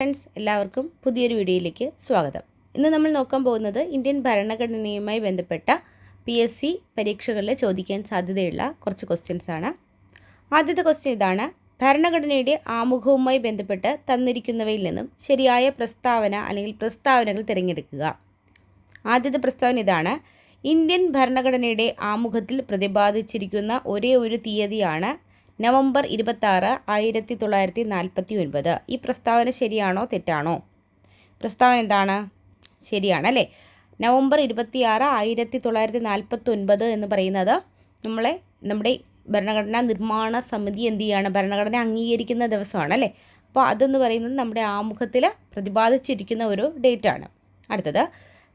Friends എല്ലാവർക്കും പുതിയൊരു വീഡിയോയിലേക്ക് സ്വാഗതം. ഇന്ന് നമ്മൾ നോക്കാൻ പോകുന്നത് ഇന്ത്യൻ ഭരണഘടനയുമായി ബന്ധപ്പെട്ട പി എസ് സി പരീക്ഷകളിൽ ചോദിക്കാൻ സാധ്യതയുള്ള കുറച്ച് ക്വസ്റ്റ്യൻസ് ആണ്. ആദ്യത്തെ ക്വസ്റ്റ്യൻ ഇതാണ് ഭരണഘടനയുടെ ആമുഖവുമായി ബന്ധപ്പെട്ട് തന്നിരിക്കുന്നവയിൽ നിന്നും ശരിയായ പ്രസ്താവന അല്ലെങ്കിൽ പ്രസ്താവനകൾ തിരഞ്ഞെടുക്കുക. ആദ്യത്തെ പ്രസ്താവന ഇതാണ് ഇന്ത്യൻ ഭരണഘടനയുടെ ആമുഖത്തിൽ പ്രതിപാദിച്ചിരിക്കുന്ന ഒരേ ഒരു തീയതിയാണ് നവംബർ ഇരുപത്താറ് ആയിരത്തി തൊള്ളായിരത്തി നാൽപ്പത്തി ഒൻപത് ഈ പ്രസ്താവന ശരിയാണോ തെറ്റാണോ? പ്രസ്താവന എന്താണ്? ശരിയാണ് അല്ലേ? നവംബർ ഇരുപത്തിയാറ് ആയിരത്തി തൊള്ളായിരത്തി നാൽപ്പത്തി ഒൻപത് എന്ന് പറയുന്നത് നമ്മളെ നമ്മുടെ ഭരണഘടനാ നിർമ്മാണ സമിതി എന്ത് ചെയ്യാണ്? ഭരണഘടന അംഗീകരിക്കുന്ന ദിവസമാണ് അല്ലേ? അപ്പോൾ അതെന്ന് പറയുന്നത് നമ്മുടെ ആമുഖത്തിൽ പ്രതിപാദിച്ചിരിക്കുന്ന ഒരു ഡേറ്റാണ്. അടുത്തത്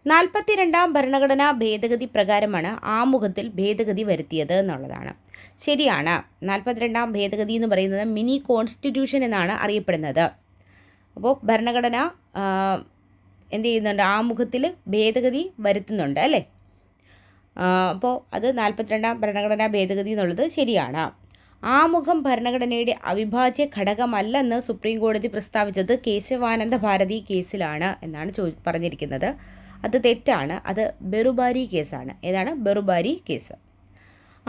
നാൽപ്പത്തി രണ്ടാം ഭരണഘടനാ ഭേദഗതി പ്രകാരമാണ് ആമുഖത്തിൽ ഭേദഗതി വരുത്തിയത് എന്നുള്ളതാണ്. ശരിയാണ്. നാൽപ്പത്തിരണ്ടാം ഭേദഗതി എന്ന് പറയുന്നത് മിനി കോൺസ്റ്റിറ്റ്യൂഷൻ എന്നാണ് അറിയപ്പെടുന്നത്. അപ്പോൾ ഭരണഘടന എന്ത് ചെയ്യുന്നുണ്ട്? ആമുഖത്തിൽ ഭേദഗതി വരുത്തുന്നുണ്ട് അല്ലേ? അപ്പോൾ അത് നാൽപ്പത്തിരണ്ടാം ഭരണഘടനാ ഭേദഗതി എന്നുള്ളത് ശരിയാണ്. ആമുഖം ഭരണഘടനയുടെ അവിഭാജ്യ ഘടകമല്ലെന്ന് സുപ്രീം കോടതി പ്രസ്താവിച്ചത് കേശവാനന്ദ ഭാരതി കേസിലാണ് എന്നാണ് ചോ പറഞ്ഞിരിക്കുന്നത്. അത് തെറ്റാണ്. അത് ബെറുബാരി കേസാണ്. ഏതാണ്? ബെറുബാരി കേസ്.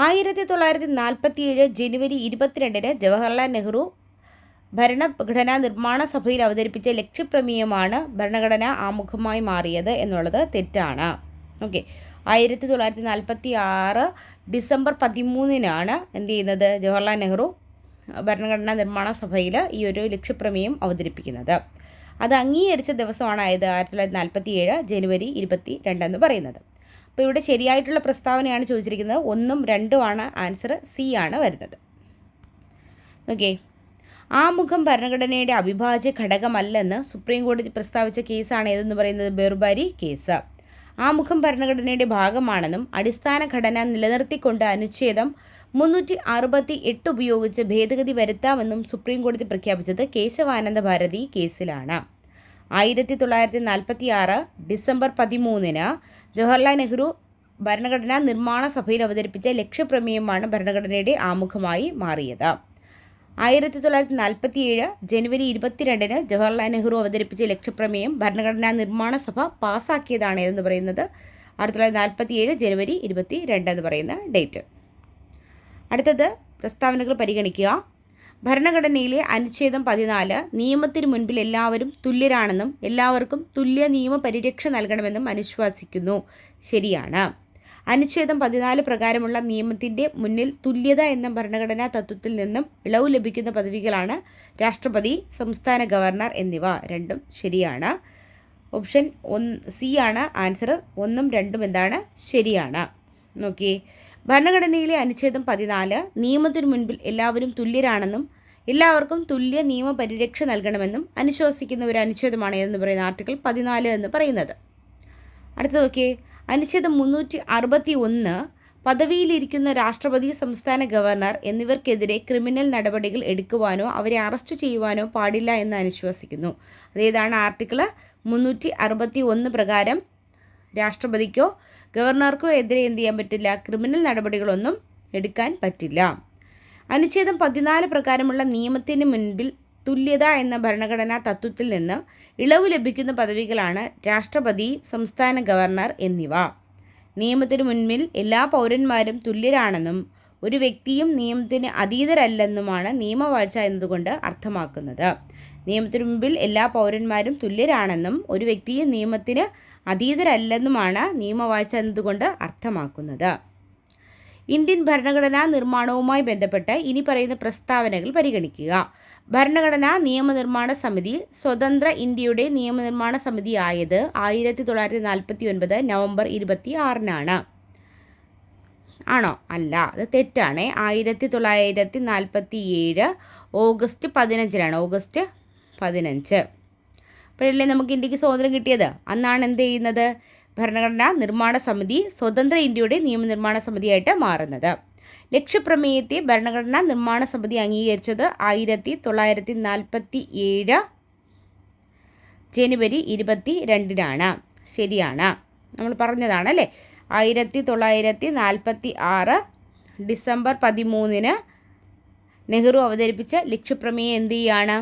ആയിരത്തി തൊള്ളായിരത്തി നാൽപ്പത്തിയേഴ് ജനുവരി ഇരുപത്തിരണ്ടിന് ജവഹർലാൽ നെഹ്റു ഭരണഘടനാ നിർമ്മാണ സഭയിൽ അവതരിപ്പിച്ച ലക്ഷ്യപ്രമേയമാണ് ഭരണഘടന ആമുഖമായി മാറിയത് എന്നുള്ളത് തെറ്റാണ്. ഓക്കെ. ആയിരത്തി തൊള്ളായിരത്തി നാൽപ്പത്തി ആറ് ഡിസംബർ പതിമൂന്നിനാണ് എന്ത് ചെയ്യുന്നത് ജവഹർലാൽ നെഹ്റു ഭരണഘടനാ നിർമ്മാണ സഭയിൽ ഈ ഒരു ലക്ഷ്യപ്രമേയം അവതരിപ്പിക്കുന്നത്. അത് അംഗീകരിച്ച ദിവസമാണ് ആയത് ആയിരത്തി തൊള്ളായിരത്തി നാൽപ്പത്തി ഏഴ് ജനുവരി ഇരുപത്തി രണ്ടെന്ന് പറയുന്നത്. അപ്പോൾ ഇവിടെ ശരിയായിട്ടുള്ള പ്രസ്താവനയാണ് ചോദിച്ചിരിക്കുന്നത്. ഒന്നും രണ്ടുമാണ് ആൻസർ സി ആണ് വരുന്നത്. ഓക്കെ. ആമുഖം ഭരണഘടനയുടെ അവിഭാജ്യ ഘടകമല്ലെന്ന് സുപ്രീം കോടതി പ്രസ്താവിച്ച കേസാണ് ഏതെന്ന് പറയുന്നത്? ബെർബാരി കേസ്. ആമുഖം ഭരണഘടനയുടെ ഭാഗമാണെന്നും അടിസ്ഥാന ഘടന നിലനിർത്തിക്കൊണ്ട് അനുച്ഛേദം മുന്നൂറ്റി അറുപത്തി എട്ട് ഉപയോഗിച്ച് ഭേദഗതി വരുത്താമെന്നും സുപ്രീം കോടതി പ്രഖ്യാപിച്ചത് കേശവാനന്ദ ഭാരതി കേസിലാണ്. ആയിരത്തി തൊള്ളായിരത്തി നാൽപ്പത്തി ആറ് ഡിസംബർ പതിമൂന്നിന് ജവഹർലാൽ നെഹ്റു ഭരണഘടനാ നിർമ്മാണ സഭയിൽ അവതരിപ്പിച്ച ലക്ഷ്യപ്രമേയമാണ് ഭരണഘടനയുടെ ആമുഖമായി മാറിയത്. ആയിരത്തി തൊള്ളായിരത്തി നാൽപ്പത്തി ഏഴ് ജനുവരി ഇരുപത്തിരണ്ടിന് ജവഹർലാൽ നെഹ്റു അവതരിപ്പിച്ച ലക്ഷ്യപ്രമേയം ഭരണഘടനാ നിർമ്മാണ സഭ പാസ്സാക്കിയതാണ് എന്ന് പറയുന്നത്. ആയിരത്തി തൊള്ളായിരത്തി നാൽപ്പത്തി ഏഴ് ജനുവരി ഇരുപത്തി രണ്ട് എന്ന് പറയുന്ന ഡേറ്റ്. അടുത്തത് പ്രസ്താവനകൾ പരിഗണിക്കുക. ഭരണഘടനയിലെ അനുച്ഛേദം പതിനാല് നിയമത്തിന് മുൻപിൽ എല്ലാവരും തുല്യരാണെന്നും എല്ലാവർക്കും തുല്യ നിയമ പരിരക്ഷ നൽകണമെന്നും അനുശ്വാസിക്കുന്നു. ശരിയാണ്. അനുച്ഛേദം പതിനാല് പ്രകാരമുള്ള നിയമത്തിന്റെ മുന്നിൽ തുല്യത എന്ന ഭരണഘടനാ തത്വത്തിൽ നിന്നും ഇളവ് ലഭിക്കുന്ന പദവികളാണ് രാഷ്ട്രപതി സംസ്ഥാന ഗവർണർ എന്നിവ. രണ്ടും ശരിയാണ്. ഓപ്ഷൻ ഒന്ന് സി ആണ് ആൻസർ ഒന്നും രണ്ടും എന്താണ്? ശരിയാണ്. നോക്കിയേ. ഭരണഘടനയിലെ അനുച്ഛേദം പതിനാല് നിയമത്തിനു മുൻപിൽ എല്ലാവരും തുല്യരാണെന്നും എല്ലാവർക്കും തുല്യ നിയമപരിരക്ഷ നൽകണമെന്നും അനുശോസിക്കുന്ന ഒരു അനുച്ഛേദമാണ് എന്ന് പറയുന്ന ആർട്ടിക്കിൾ പതിനാല് എന്ന് പറയുന്നത്. അടുത്ത നോക്കിയേ. അനുച്ഛേദം മുന്നൂറ്റി അറുപത്തി ഒന്ന് പദവിയിലിരിക്കുന്ന രാഷ്ട്രപതി സംസ്ഥാന ഗവർണർ എന്നിവർക്കെതിരെ ക്രിമിനൽ നടപടികൾ എടുക്കുവാനോ അവരെ അറസ്റ്റ് ചെയ്യുവാനോ പാടില്ല എന്ന് അനുശ്വസിക്കുന്നു. അതേതാണ് ആർട്ടിക്കിൾ മുന്നൂറ്റി അറുപത്തി ഒന്ന് പ്രകാരം രാഷ്ട്രപതിക്കോ ഗവർണർക്കോ എതിരെ എന്ത് ചെയ്യാൻ പറ്റില്ല? ക്രിമിനൽ നടപടികളൊന്നും എടുക്കാൻ പറ്റില്ല. അനുച്ഛേദം പതിനാല് പ്രകാരമുള്ള നിയമത്തിന് മുൻപിൽ തുല്യത എന്ന ഭരണഘടനാ തത്വത്തിൽ നിന്ന് ഇളവ് ലഭിക്കുന്ന പദവികളാണ് രാഷ്ട്രപതി സംസ്ഥാന ഗവർണർ എന്നിവ. നിയമത്തിന് മുൻപിൽ എല്ലാ പൗരന്മാരും തുല്യരാണെന്നും ഒരു വ്യക്തിയും നിയമത്തിന് അതീതരല്ലെന്നുമാണ് നിയമവാഴ്ച എന്നതുകൊണ്ട് അർത്ഥമാക്കുന്നത്. നിയമത്തിന് മുമ്പിൽ എല്ലാ പൗരന്മാരും തുല്യരാണെന്നും ഒരു വ്യക്തിയും നിയമത്തിന് അതീതരല്ലെന്നുമാണ് നിയമവാഴ്ച എന്നതുകൊണ്ട് അർത്ഥമാക്കുന്നത്. ഇന്ത്യൻ ഭരണഘടനാ നിർമ്മാണവുമായി ബന്ധപ്പെട്ട് ഇനി പറയുന്ന പ്രസ്താവനകൾ പരിഗണിക്കുക. ഭരണഘടനാ നിയമനിർമ്മാണ സമിതി സ്വതന്ത്ര ഇന്ത്യയുടെ നിയമനിർമ്മാണ സമിതി ആയത് ആയിരത്തി തൊള്ളായിരത്തി നാൽപ്പത്തി ഒൻപത് നവംബർ ഇരുപത്തി ആറിനാണ് ആണോ? അല്ല അത് തെറ്റാണ്. ആയിരത്തി തൊള്ളായിരത്തി നാൽപ്പത്തി ഏഴ് ഓഗസ്റ്റ് പതിനഞ്ചിനാണ്. ഓഗസ്റ്റ് പതിനഞ്ച്. അപ്പോഴല്ലേ നമുക്ക് ഇന്ത്യയ്ക്ക് സ്വാതന്ത്ര്യം കിട്ടിയത്? അന്നാണ് എന്ത് ചെയ്യുന്നത്? ഭരണഘടനാ നിർമ്മാണ സമിതി സ്വതന്ത്ര ഇന്ത്യയുടെ നിയമനിർമ്മാണ സമിതിയായിട്ട് മാറുന്നത്. ലക്ഷ്യപ്രമേയത്തെ ഭരണഘടനാ നിർമ്മാണ സമിതി അംഗീകരിച്ചത് ആയിരത്തി തൊള്ളായിരത്തി നാൽപ്പത്തി ഏഴ് ജനുവരി ഇരുപത്തി രണ്ടിനാണ് ശരിയാണ്. നമ്മൾ പറഞ്ഞതാണ് അല്ലേ ആയിരത്തി തൊള്ളായിരത്തി നാൽപ്പത്തി ആറ് ഡിസംബർ പതിമൂന്നിന് നെഹ്റു അവതരിപ്പിച്ച ലക്ഷ്യപ്രമേയം എന്ത് ചെയ്യാണ്?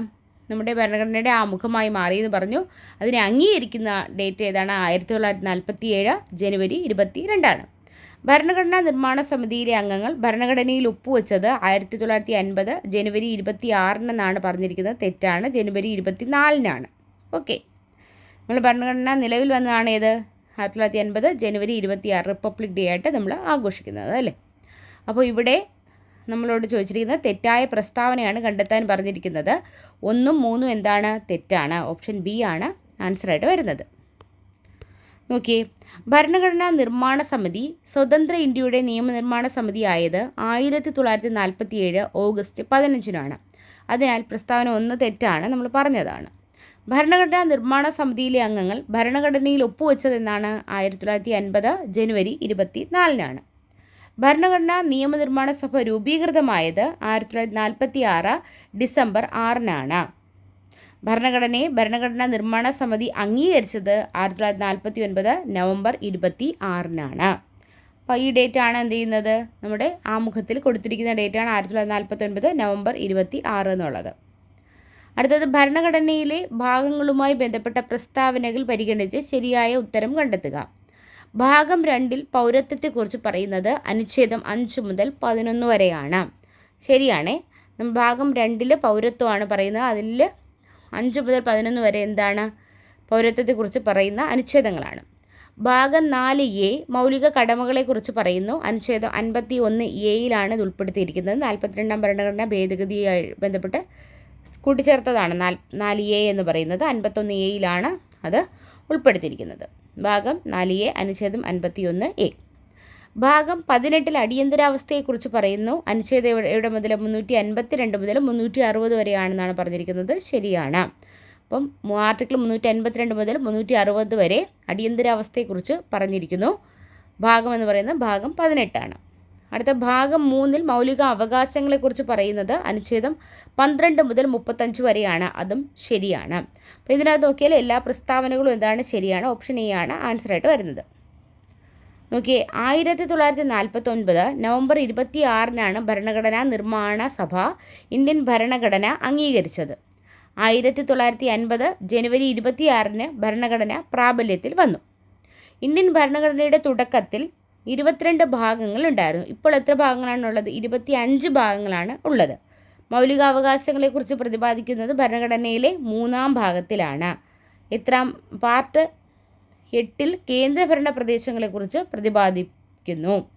നമ്മുടെ ഭരണഘടനയുടെ ആമുഖമായി മാറിയെന്ന് പറഞ്ഞു. അതിനെ അംഗീകരിക്കുന്ന ഡേറ്റ് ഏതാണ്? ആയിരത്തി തൊള്ളായിരത്തി നാൽപ്പത്തി ഏഴ് ജനുവരി ഇരുപത്തി രണ്ടാണ് ഭരണഘടനാ നിർമ്മാണ സമിതിയിലെ അംഗങ്ങൾ ഭരണഘടനയിൽ ഒപ്പുവെച്ചത് ആയിരത്തി തൊള്ളായിരത്തി അൻപത് ജനുവരി ഇരുപത്തി ആറിനെന്നാണ് പറഞ്ഞിരിക്കുന്നത്. തെറ്റാണ്. ജനുവരി ഇരുപത്തി നാലിനാണ് ഓക്കെ. നമ്മൾ ഭരണഘടന നിലവിൽ വന്നതാണ് ഏത്? ആയിരത്തി തൊള്ളായിരത്തി അൻപത് ജനുവരി ഇരുപത്തി ആറ് റിപ്പബ്ലിക് ഡേ ആയിട്ട് നമ്മൾ ആഘോഷിക്കുന്നത് അല്ലേ? അപ്പോൾ ഇവിടെ നമ്മളോട് ചോദിച്ചിരിക്കുന്നത് തെറ്റായ പ്രസ്താവനയാണ് കണ്ടെത്താൻ പറഞ്ഞിരിക്കുന്നത്. ഒന്നും മൂന്നും എന്താണ്? തെറ്റാണ്. ഓപ്ഷൻ ബി ആണ് ആൻസറായിട്ട് വരുന്നത്. നോക്കിയേ ഭരണഘടനാ നിർമ്മാണ സമിതി സ്വതന്ത്ര ഇന്ത്യയുടെ നിയമനിർമ്മാണ സമിതി ആയത് ആയിരത്തി തൊള്ളായിരത്തി നാൽപ്പത്തി ഏഴ് ഓഗസ്റ്റ് പതിനഞ്ചിനാണ്. അതിനാൽ പ്രസ്താവന ഒന്ന് തെറ്റാണ് നമ്മൾ പറഞ്ഞതാണ്. ഭരണഘടനാ നിർമ്മാണ സമിതിയിലെ അംഗങ്ങൾ ഭരണഘടനയിൽ ഒപ്പുവെച്ചതെന്നാണ് ആയിരത്തി തൊള്ളായിരത്തി അൻപത് ജനുവരി ഇരുപത്തി നാലിനാണ് ഭരണഘടനാ നിയമനിർമ്മാണ സഭ രൂപീകൃതമായത് ആയിരത്തി തൊള്ളായിരത്തി നാൽപ്പത്തി ആറ് ഡിസംബർ ആറിനാണ്. ഭരണഘടനയെ ഭരണഘടനാ നിർമ്മാണ സമിതി അംഗീകരിച്ചത് ആയിരത്തി തൊള്ളായിരത്തി നാൽപ്പത്തി ഒൻപത് നവംബർ ഇരുപത്തി ആറിനാണ് അപ്പോൾ ഈ ഡേറ്റ് ആണ് എന്ത് ചെയ്യുന്നത്? നമ്മുടെ ആമുഖത്തിൽ കൊടുത്തിരിക്കുന്ന ഡേറ്റ് ആണ് ആയിരത്തി തൊള്ളായിരത്തി നാൽപ്പത്തി ഒൻപത് നവംബർ ഇരുപത്തി ആറ് എന്നുള്ളത്. അടുത്തത് ഭരണഘടനയിലെ ഭാഗങ്ങളുമായി ബന്ധപ്പെട്ട പ്രസ്താവനകൾ പരിഗണിച്ച് ശരിയായ ഉത്തരം കണ്ടെത്തുക. ഭാഗം രണ്ടിൽ പൗരത്വത്തെക്കുറിച്ച് പറയുന്നത് അനുച്ഛേദം അഞ്ച് മുതൽ പതിനൊന്ന് വരെയാണ്. ശരിയാണേ. ഭാഗം രണ്ടിൽ പൗരത്വമാണ് പറയുന്നത്. അതിൽ അഞ്ച് മുതൽ പതിനൊന്ന് വരെ എന്താണ്? പൗരത്വത്തെക്കുറിച്ച് പറയുന്ന അനുച്ഛേദങ്ങളാണ്. ഭാഗം നാല് എ മൗലിക കടമകളെക്കുറിച്ച് പറയുന്നു. അനുച്ഛേദം അൻപത്തി ഒന്ന് എയിലാണ് ഇത് ഉൾപ്പെടുത്തിയിരിക്കുന്നത്. നാൽപ്പത്തിരണ്ടാം ഭരണഘടന ഭേദഗതിയായി ബന്ധപ്പെട്ട് കൂട്ടിച്ചേർത്തതാണ് നാൽ നാല് എ എന്ന് പറയുന്നത്. അൻപത്തൊന്ന് എയിലാണ് അത് ഉൾപ്പെടുത്തിയിരിക്കുന്നത്. ഭാഗം നാല് എ അനുച്ഛേദം അൻപത്തിയൊന്ന് എ. ഭാഗം പതിനെട്ടിൽ അടിയന്തരാവസ്ഥയെക്കുറിച്ച് പറയുന്നു. അനുച്ഛേദം എവിടെ മുതൽ മുന്നൂറ്റി അൻപത്തി രണ്ട് മുതൽ മുന്നൂറ്റി അറുപത് വരെയാണെന്നാണ് പറഞ്ഞിരിക്കുന്നത്. ശരിയാണ്. അപ്പം ആർട്ടിക്കിൾ മുന്നൂറ്റി അൻപത്തിരണ്ട് മുതൽ മുന്നൂറ്റി അറുപത് വരെ അടിയന്തരാവസ്ഥയെക്കുറിച്ച് പറഞ്ഞിരിക്കുന്നു. ഭാഗം എന്ന് പറയുന്നത് ഭാഗം പതിനെട്ടാണ്. അടുത്ത ഭാഗം മൂന്നിൽ മൗലിക അവകാശങ്ങളെക്കുറിച്ച് പറയുന്നത് അനുച്ഛേദം പന്ത്രണ്ട് മുതൽ മുപ്പത്തഞ്ച് വരെയാണ്. അതും ശരിയാണ്. അപ്പോൾ ഇതിനകത്ത് നോക്കിയാൽ എല്ലാ പ്രസ്താവനകളും എന്താണ് ശരിയാണ് ഓപ്ഷൻ എ ആണ് ആൻസർ ആയിട്ട് വരുന്നത്. നോക്കിയേ ആയിരത്തി തൊള്ളായിരത്തി നാൽപ്പത്തൊൻപത് നവംബർ ഇരുപത്തി ആറിനാണ് ഭരണഘടനാ നിർമ്മാണ സഭ ഇന്ത്യൻ ഭരണഘടന അംഗീകരിച്ചത്. ആയിരത്തി തൊള്ളായിരത്തി അൻപത് ജനുവരി ഇരുപത്തിയാറിന് ഭരണഘടന പ്രാബല്യത്തിൽ വന്നു. ഇന്ത്യൻ ഭരണഘടനയുടെ തുടക്കത്തിൽ ഇരുപത്തിരണ്ട് ഭാഗങ്ങൾ ഉണ്ടായിരുന്നു. ഇപ്പോൾ എത്ര ഭാഗങ്ങളാണുള്ളത് ഇരുപത്തി അഞ്ച് ഭാഗങ്ങളാണ് ഉള്ളത്. മൗലികാവകാശങ്ങളെക്കുറിച്ച് പ്രതിപാദിക്കുന്നത് ഭരണഘടനയിലെ മൂന്നാം ഭാഗത്തിലാണ്. ഇത്രാം പാർട്ട് എട്ടിൽ കേന്ദ്രഭരണ പ്രദേശങ്ങളെക്കുറിച്ച് പ്രതിപാദിക്കുന്നു.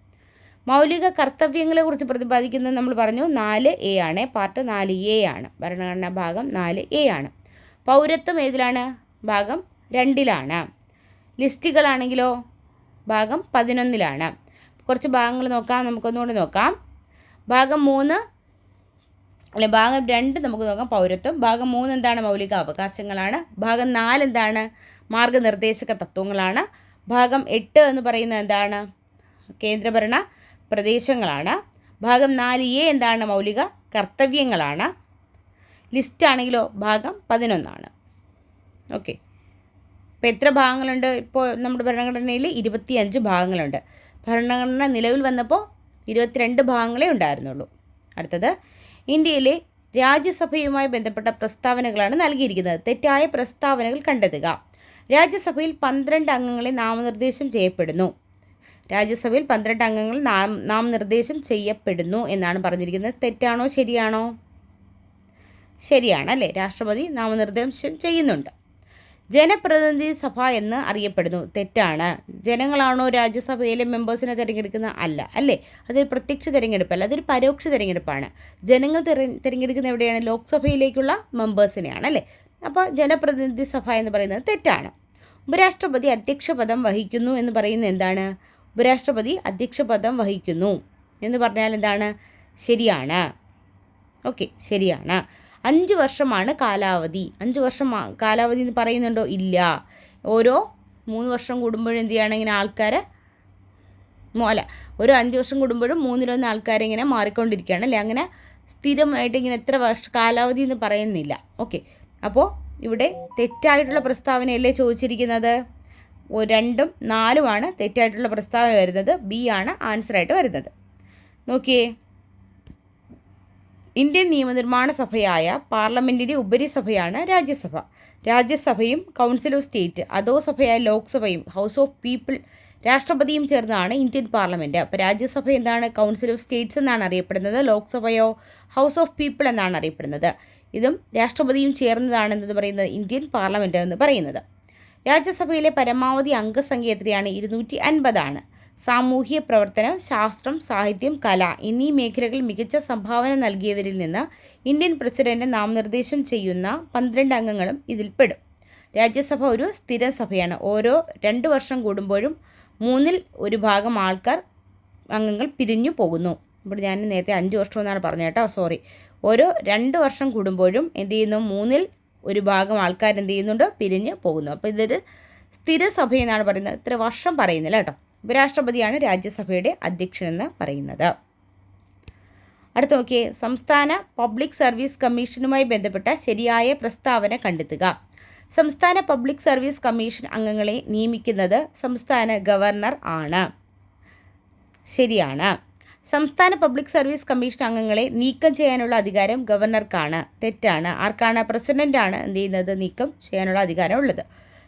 മൗലിക കർത്തവ്യങ്ങളെക്കുറിച്ച് പ്രതിപാദിക്കുന്നത് നമ്മൾ പറഞ്ഞു നാല് എ ആണ്. പാർട്ട് നാല് എ ആണ്. ഭരണഘടനാ ഭാഗം നാല് എ ആണ്. പൗരത്വം ഏതിലാണ്? ഭാഗം രണ്ടിലാണ്. ലിസ്റ്റുകളാണെങ്കിലോ? ഭാഗം പതിനൊന്നിലാണ്. കുറച്ച് ഭാഗങ്ങൾ നോക്കാം. നമുക്കൊന്നുകൂടി നോക്കാം. ഭാഗം മൂന്ന് അല്ലെ ഭാഗം രണ്ട് നമുക്ക് നോക്കാം. പൗരത്വം. ഭാഗം മൂന്ന് എന്താണ് മൗലിക അവകാശങ്ങളാണ്. ഭാഗം നാല് എന്താണ്? മാർഗനിർദ്ദേശക തത്വങ്ങളാണ്. ഭാഗം എട്ട് എന്ന് പറയുന്നത് എന്താണ്? കേന്ദ്രഭരണ പ്രദേശങ്ങളാണ്. ഭാഗം നാല് എ എന്താണ്? മൗലിക കർത്തവ്യങ്ങളാണ്. ലിസ്റ്റ് ആണെങ്കിലോ ഭാഗം പതിനൊന്നാണ്. ഓക്കെ. ഇപ്പോൾ എത്ര ഭാഗങ്ങളുണ്ട്? ഇപ്പോൾ നമ്മുടെ ഭരണഘടനയിൽ ഇരുപത്തിയഞ്ച് ഭാഗങ്ങളുണ്ട്. ഭരണഘടന നിലവിൽ വന്നപ്പോൾ ഇരുപത്തിരണ്ട് ഭാഗങ്ങളേ ഉണ്ടായിരുന്നുള്ളൂ. അടുത്തത് ഇന്ത്യയിലെ രാജ്യസഭയുമായി ബന്ധപ്പെട്ട പ്രസ്താവനകളാണ് നൽകിയിരിക്കുന്നത്. തെറ്റായ പ്രസ്താവനകൾ കണ്ടെത്തുക. രാജ്യസഭയിൽ പന്ത്രണ്ട് അംഗങ്ങളെ നാമനിർദ്ദേശം ചെയ്യപ്പെടുന്നു. രാജ്യസഭയിൽ പന്ത്രണ്ട് അംഗങ്ങൾ നാം നാമനിർദ്ദേശം ചെയ്യപ്പെടുന്നു എന്നാണ് പറഞ്ഞിരിക്കുന്നത്. തെറ്റാണോ ശരിയാണോ? ശരിയാണ് അല്ലേ? രാഷ്ട്രപതി നാമനിർദ്ദേശം ചെയ്യുന്നുണ്ട്. ജനപ്രതിനിധി സഭ എന്ന് അറിയപ്പെടുന്നു. തെറ്റാണ്. ജനങ്ങളാണോ രാജ്യസഭയിലെ മെമ്പേഴ്സിനെ തിരഞ്ഞെടുക്കുന്ന? അല്ല. അല്ലേ? അതൊരു പ്രത്യക്ഷ തിരഞ്ഞെടുപ്പല്ല അതൊരു പരോക്ഷ തിരഞ്ഞെടുപ്പാണ്. ജനങ്ങൾ തിരഞ്ഞെടുക്കുന്ന എവിടെയാണ്? ലോക്സഭയിലേക്കുള്ള മെമ്പേഴ്സിനെയാണ്. അല്ലേ? അപ്പോൾ ജനപ്രതിനിധി സഭ എന്ന് പറയുന്നത് തെറ്റാണ്. ഉപരാഷ്ട്രപതി അധ്യക്ഷ പദം വഹിക്കുന്നു എന്ന് പറയുന്നത് എന്താണ്? ഉപരാഷ്ട്രപതി അധ്യക്ഷ പദം വഹിക്കുന്നു എന്ന് പറഞ്ഞാൽ എന്താണ്? ശരിയാണ്. ഓക്കെ. ശരിയാണ്. അഞ്ച് വർഷമാണ് കാലാവധി. അഞ്ച് വർഷം കാലാവധി എന്ന് പറയുന്നുണ്ടോ? ഇല്ല. ഓരോ മൂന്ന് വർഷം കൂടുമ്പോഴും എന്ത് ചെയ്യണം ഇങ്ങനെ ആൾക്കാരെ അല്ല ഓരോ അഞ്ച് വർഷം കൂടുമ്പോഴും മൂന്നിലൊന്ന് ആൾക്കാരെ ഇങ്ങനെ മാറിക്കൊണ്ടിരിക്കുകയാണ്. അല്ലേ? അങ്ങനെ സ്ഥിരമായിട്ട് ഇങ്ങനെ എത്ര വർഷ കാലാവധി എന്ന് പറയുന്നില്ല. ഓക്കെ. അപ്പോൾ ഇവിടെ തെറ്റായിട്ടുള്ള പ്രസ്താവനയല്ലേ ചോദിച്ചിരിക്കുന്നത്? രണ്ടും നാലുമാണ് തെറ്റായിട്ടുള്ള പ്രസ്താവന വരുന്നത്. ബി ആണ് ആൻസറായിട്ട് വരുന്നത്. നോക്കിയേ. ഇന്ത്യൻ നിയമനിർമ്മാണ സഭയായ പാർലമെന്റിന്റെ ഉപരിസഭയാണ് രാജ്യസഭ. രാജ്യസഭയും കൗൺസിൽ ഓഫ് സ്റ്റേറ്റ് അതോ സഭയായ ലോക്സഭയും ഹൗസ് ഓഫ് പീപ്പിൾ രാഷ്ട്രപതിയും ചേർന്നതാണ് ഇന്ത്യൻ പാർലമെന്റ് അപ്പോൾ രാജ്യസഭ എന്താണ്? കൗൺസിൽ ഓഫ് സ്റ്റേറ്റ്സ് എന്നാണ് അറിയപ്പെടുന്നത്. ലോക്സഭയോ ഹൗസ് ഓഫ് പീപ്പിൾ എന്നാണ് അറിയപ്പെടുന്നത്. ഇതും രാഷ്ട്രപതിയും ചേർന്നതാണെന്ന് പറയുന്നത് ഇന്ത്യൻ പാർലമെന്റ് എന്ന് പറയുന്നത്. രാജ്യസഭയിലെ പരമാവധി അംഗസംഖ്യ എത്രയാണ്? ഇരുന്നൂറ്റി അൻപതാണ്. സാമൂഹ്യ പ്രവർത്തനം ശാസ്ത്രം സാഹിത്യം കല എന്നീ മേഖലകളിൽ മികച്ച സംഭാവന നൽകിയവരിൽ നിന്ന് ഇന്ത്യൻ പ്രസിഡന്റ് നാമനിർദ്ദേശം ചെയ്യുന്ന പന്ത്രണ്ട് അംഗങ്ങളും ഇതിൽപ്പെടും. രാജ്യസഭ ഒരു സ്ഥിര സഭയാണ്. ഓരോ രണ്ട് വർഷം കൂടുമ്പോഴും മൂന്നിൽ ഒരു ഭാഗം ആൾക്കാർ അംഗങ്ങൾ പിരിഞ്ഞു പോകുന്നു. അപ്പോൾ ഞാൻ നേരത്തെ അഞ്ച് വർഷം എന്നാണ് പറഞ്ഞത് കേട്ടോ സോറി ഓരോ രണ്ട് വർഷം കൂടുമ്പോഴും എന്ത് ചെയ്യുന്നു? മൂന്നിൽ ഒരു ഭാഗം ആൾക്കാർ എന്ത് ചെയ്യുന്നുണ്ട്? പിരിഞ്ഞ് പോകുന്നു. അപ്പോൾ ഇതൊരു സ്ഥിര സഭയെന്നാണ് പറയുന്നത്. ഇത്ര വർഷം പറയുന്നില്ല കേട്ടോ. ഉപരാഷ്ട്രപതിയാണ് രാജ്യസഭയുടെ അധ്യക്ഷനെന്ന് പറയുന്നത്. അടുത്ത നോക്കിയേ സംസ്ഥാന പബ്ലിക് സർവീസ് കമ്മീഷനുമായി ബന്ധപ്പെട്ട ശരിയായ പ്രസ്താവന കണ്ടെത്തുക. സംസ്ഥാന പബ്ലിക് സർവീസ് കമ്മീഷൻ അംഗങ്ങളെ നിയമിക്കുന്നത് സംസ്ഥാന ഗവർണർ ആണ്. ശരിയാണ്. സംസ്ഥാന പബ്ലിക് സർവീസ് കമ്മീഷൻ അംഗങ്ങളെ നീക്കം ചെയ്യാനുള്ള അധികാരം ഗവർണർക്കാണ്. തെറ്റാണ്. ആർക്കാണ്? പ്രസിഡന്റാണ് എന്ത് ചെയ്യുന്നത്? നീക്കം ചെയ്യാനുള്ള അധികാരം ഉള്ളത്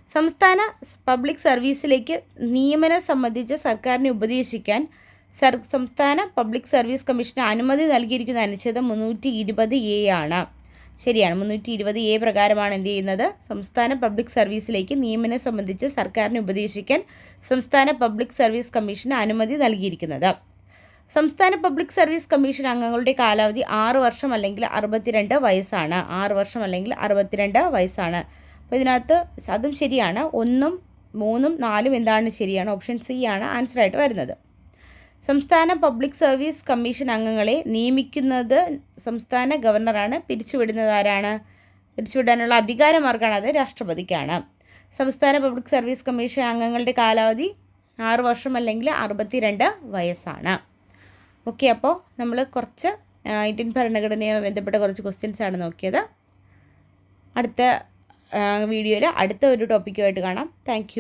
സംസ്ഥാന പബ്ലിക് സർവീസിലേക്ക് നിയമനം സംബന്ധിച്ച് സർക്കാരിനെ ഉപദേശിക്കാൻ സർ സംസ്ഥാന പബ്ലിക് സർവീസ് കമ്മീഷന് അനുമതി നൽകിയിരിക്കുന്ന അനുച്ഛേദം മുന്നൂറ്റി ഇരുപത് എ ആണ്. ശരിയാണ് മുന്നൂറ്റി ഇരുപത് എ പ്രകാരമാണ് എന്ത് ചെയ്യുന്നത്? സംസ്ഥാന പബ്ലിക് സർവീസിലേക്ക് നിയമനം സംബന്ധിച്ച് സർക്കാരിനെ ഉപദേശിക്കാൻ സംസ്ഥാന പബ്ലിക് സർവീസ് കമ്മീഷന് അനുമതി നൽകിയിരിക്കുന്നത്. സംസ്ഥാന പബ്ലിക് സർവീസ് കമ്മീഷൻ അംഗങ്ങളുടെ കാലാവധി ആറ് വർഷം അല്ലെങ്കിൽ അറുപത്തിരണ്ട് വയസ്സാണ്. ആറ് വർഷം അല്ലെങ്കിൽ അറുപത്തിരണ്ട് വയസ്സാണ്. അപ്പോൾ ഇതിനകത്ത് അതും ശരിയാണ്. ഒന്നും മൂന്നും നാലും എന്താണ് ശരിയാണ്? ഓപ്ഷൻ സി ആണ് ആൻസറായിട്ട് വരുന്നത്. സംസ്ഥാന പബ്ലിക് സർവീസ് കമ്മീഷൻ അംഗങ്ങളെ നിയമിക്കുന്നത് സംസ്ഥാന ഗവർണറാണ് പിരിച്ചുവിടുന്നത് ആരാണ്? പിരിച്ചുവിടാനുള്ള അധികാരം ആർക്കാണ് അത് രാഷ്ട്രപതിക്കാണ്. സംസ്ഥാന പബ്ലിക് സർവീസ് കമ്മീഷൻ അംഗങ്ങളുടെ കാലാവധി ആറ് വർഷം അല്ലെങ്കിൽ അറുപത്തിരണ്ട് വയസ്സാണ്. ഓക്കെ അപ്പോൾ നമ്മൾ കുറച്ച് ഇന്ത്യൻ ഭരണഘടനയുമായി ബന്ധപ്പെട്ട കുറച്ച് ക്വസ്റ്റ്യൻസ് ആണ് നോക്കിയത്. അടുത്ത വീഡിയോയിൽ അടുത്ത ഒരു ടോപ്പിക്കുമായിട്ട് കാണാം. താങ്ക്